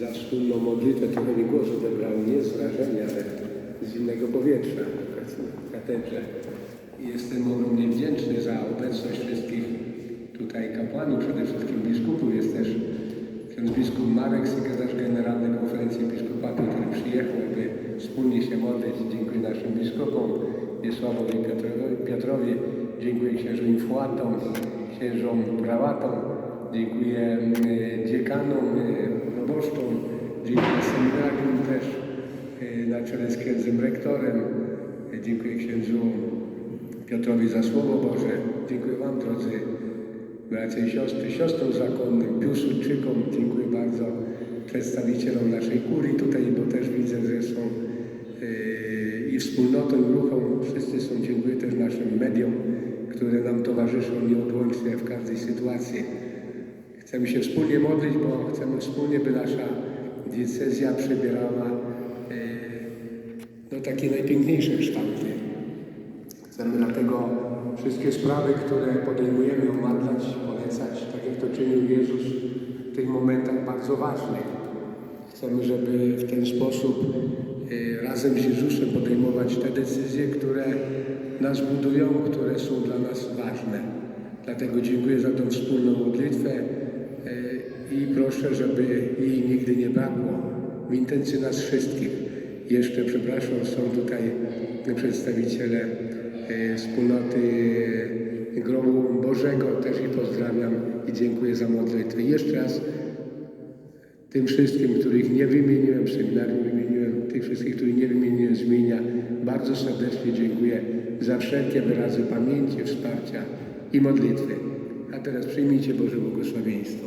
za wspólną modlitwę. Trochę mi głos odebrał, nie z wrażenia, ale z innego powietrza w katedrze. Jestem ogromnie wdzięczny za obecność wszystkich tutaj kapłanów, przede wszystkim biskupów. Jest też ksiądz biskup Marek, sekretarz generalny konferencji biskupatu, który przyjechał, aby wspólnie się modlić. Dziękuję naszym biskupom, Wiesławowi Piotrowi. Dziękuję księżom infuatom, księżom prałatom. Dziękuję e, dziekanom, e, proboszczom. Dziękuję seminarium też e, na czele z księdzem rektorem. Dziękuję księdzu Piotrowi za Słowo Boże. Dziękuję Wam, drodzy bracia i siostry, siostrom zakonnym, piłsudczykom. Dziękuję bardzo przedstawicielom naszej kurii tutaj, bo też widzę, że są yy, i wspólnotą, i ruchom. Wszyscy są. Dziękuję też naszym mediom, które nam towarzyszą nieodłącznie w każdej sytuacji. Chcemy się wspólnie modlić, bo chcemy wspólnie, by nasza diecezja przebierała takie najpiękniejsze kształty. Chcemy dlatego wszystkie sprawy, które podejmujemy, omawiać, polecać, tak jak to czynił Jezus w tych momentach bardzo ważnych. Chcemy, żeby w ten sposób y, razem z Jezusem podejmować te decyzje, które nas budują, które są dla nas ważne. Dlatego dziękuję za tą wspólną modlitwę y, i proszę, żeby jej nigdy nie brakło w intencji nas wszystkich. Jeszcze, przepraszam, są tutaj przedstawiciele e, wspólnoty e, Grobu Bożego. Też ich pozdrawiam i dziękuję za modlitwę. Jeszcze raz tym wszystkim, których nie wymieniłem, seminarium wymieniłem, tych wszystkich, których nie wymieniłem z imienia, bardzo serdecznie dziękuję za wszelkie wyrazy pamięci, wsparcia i modlitwy. A teraz przyjmijcie Boże błogosławieństwo.